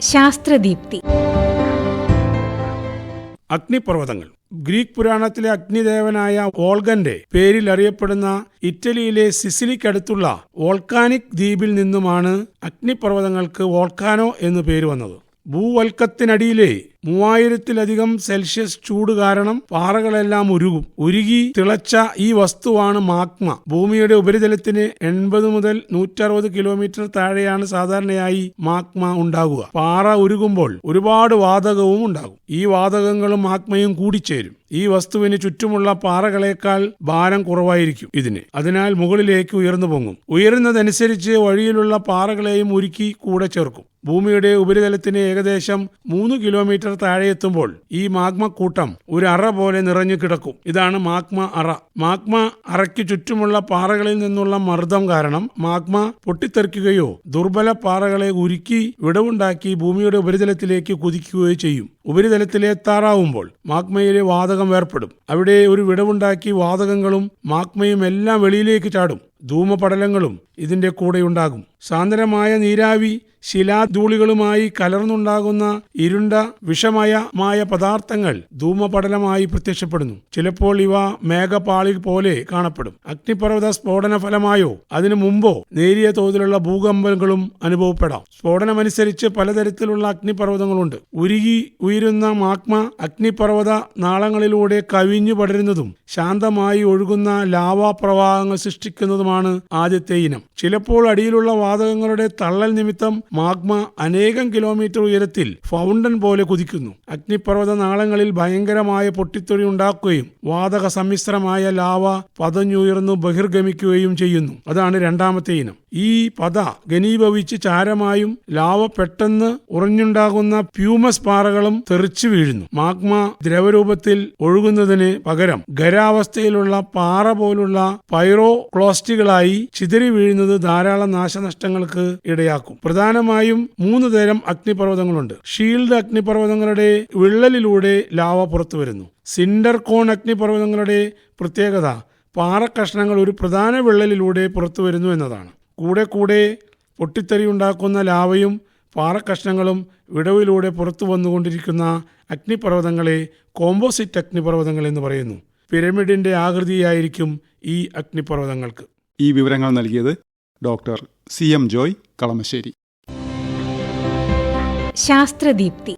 ശാസ്ത്രദീപ്തി. അഗ്നിപർവതങ്ങൾ. Greek പുരാണത്തിലെ അഗ്നിദേവനായ ഓൾഗന്റെ പേരിൽ അറിയപ്പെടുന്ന ഇറ്റലിയിലെ സിസിലിക്കടുത്തുള്ള വോൾക്കാനിക് ദ്വീപിൽ നിന്നുമാണ് അഗ്നിപർവതങ്ങൾക്ക് വോൾക്കാനോ എന്ന് പേര് വന്നത്. ഭൂവൽക്കത്തിനടിയിലെ മൂവായിരത്തിലധികം സെൽഷ്യസ് ചൂട് കാരണം പാറകളെല്ലാം ഉരുകും. ഉരുകി തിളച്ച ഈ വസ്തുവാണ് മാഗ്മ. ഭൂമിയുടെ ഉപരിതലത്തിന് എൺപത് മുതൽ നൂറ്ററുപത് കിലോമീറ്റർ താഴെയാണ് സാധാരണയായി മാഗ്മ ഉണ്ടാകുക. പാറ ഉരുകുമ്പോൾ ഒരുപാട് വാതകവും ഉണ്ടാകും. ഈ വാതകങ്ങളും മാഗ്മയും കൂടിച്ചേരും. ഈ വസ്തുവിന് ചുറ്റുമുള്ള പാറകളേക്കാൾ ഭാരം കുറവായിരിക്കും ഇതിന്. അതിനാൽ മുകളിലേക്ക് ഉയർന്നു പൊങ്ങും. ഉയരുന്നതനുസരിച്ച് വഴിയിലുള്ള പാറകളെയും ഉരുക്കി കൂടെ ചേർക്കും. ഭൂമിയുടെ ഉപരിതലത്തിന് ഏകദേശം മൂന്ന് കിലോമീറ്റർ താഴെ എത്തുമ്പോൾ ഈ മാഗ്മ കൂട്ടം ഒരു അറ പോലെ നിറഞ്ഞു കിടക്കും. ഇതാണ് മാഗ്മ അറ. മാഗ്മ അറയ്ക്ക് ചുറ്റുമുള്ള പാറകളിൽ നിന്നുള്ള മർദ്ദം കാരണം മാഗ്മ പൊട്ടിത്തെറിക്കുകയോ ദുർബല പാറകളെ ഉരുക്കി വിടവുണ്ടാക്കി ഭൂമിയുടെ ഉപരിതലത്തിലേക്ക് കുതിക്കുകയോ ചെയ്യും. ഉപരിതലത്തിലെ താറാവുമ്പോൾ മാഗ്മയിലെ വാതകം വേർപ്പെടും. അവിടെ ഒരു വിടവുണ്ടാക്കി വാതകങ്ങളും മാഗ്മയും എല്ലാം വെളിയിലേക്ക് ചാടും. ധൂമപടലങ്ങളും ഇതിന്റെ കൂടെയുണ്ടാകും സാന്ദ്രമായ നീരാവി ശിലാധൂളികളുമായി കലർന്നുണ്ടാകുന്ന ഇരുണ്ട വിഷമയമായ പദാർത്ഥങ്ങൾ ധൂമപടലമായി പ്രത്യക്ഷപ്പെടുന്നു. ചിലപ്പോൾ ഇവ മേഘപാളി പോലെ കാണപ്പെടും. അഗ്നിപർവത സ്ഫോടന ഫലമായോ അതിനു മുമ്പോ നേരിയ തോതിലുള്ള ഭൂകമ്പങ്ങളും അനുഭവപ്പെടാം. സ്ഫോടനമനുസരിച്ച് പലതരത്തിലുള്ള അഗ്നിപർവതങ്ങളുണ്ട്. ഉരുകി ഉയരുന്ന മാഗ്മ അഗ്നിപർവത നാളങ്ങളിലൂടെ കവിഞ്ഞു പടരുന്നതും ശാന്തമായി ഒഴുകുന്ന ലാവാ പ്രവാഹങ്ങൾ സൃഷ്ടിക്കുന്നതുമാണ് ആദ്യത്തെ ഇനം. ചിലപ്പോൾ അടിയിലുള്ള വാതകങ്ങളുടെ തള്ളൽ നിമിത്തം മാഗ്മ അനേകം കിലോമീറ്റർ ഉയരത്തിൽ ഫൗണ്ടൻ പോലെ കുതിക്കുന്നു. അഗ്നിപർവത നാളങ്ങളിൽ ഭയങ്കരമായ പൊട്ടിത്തൊഴി ഉണ്ടാക്കുകയും വാതക സമ്മിശ്രമായ ലാവ പതഞ്ഞുയർന്നു ബഹിർഗമിക്കുകയും ചെയ്യുന്നു. അതാണ് രണ്ടാമത്തെ ഇനം. ഈ പത ഘനീഭവിച്ച് ചാരമായും ലാവ പെട്ടെന്ന് ഉറഞ്ഞുണ്ടാകുന്ന പ്യൂമസ് പാറകളും തെറിച്ചു വീഴുന്നു. മാഗ്മ ദ്രവരൂപത്തിൽ ഒഴുകുന്നതിന് പകരം ഖരാവസ്ഥയിലുള്ള പാറ പോലുള്ള പൈറോക്ലോസ്റ്റുകളായി ചിതറി വീഴുന്നത് ധാരാളം നാശനഷ്ടങ്ങൾക്ക് ഇടയാക്കും. പ്രധാനമായും മൂന്ന് തരം അഗ്നിപർവതങ്ങളുണ്ട്. ഷീൽഡ് അഗ്നിപർവതങ്ങളുടെ വിള്ളലിലൂടെ ലാവ പുറത്തു വരുന്നു. സിൻഡർ കോൺ അഗ്നിപർവതങ്ങളുടെ പ്രത്യേകത പാറക്കഷ്ണങ്ങൾ ഒരു പ്രധാന വിള്ളലിലൂടെ പുറത്തു വരുന്നു എന്നതാണ്. കൂടെ കൂടെ പൊട്ടിത്തെറി ഉണ്ടാക്കുന്ന ലാവയും പാറക്കഷ്ണങ്ങളും വിടവിലൂടെ പുറത്തു വന്നുകൊണ്ടിരിക്കുന്ന അഗ്നിപർവതങ്ങളെ കോമ്പോസിറ്റ് അഗ്നിപർവതങ്ങൾ എന്ന് പറയുന്നു. പിരമിഡിന്റെ ആകൃതിയായിരിക്കും ഈ അഗ്നിപർവതങ്ങൾക്ക്. ഈ വിവരങ്ങൾ നൽകിയത് doctor C M Joy Kalamassery. Sasthradeepthi.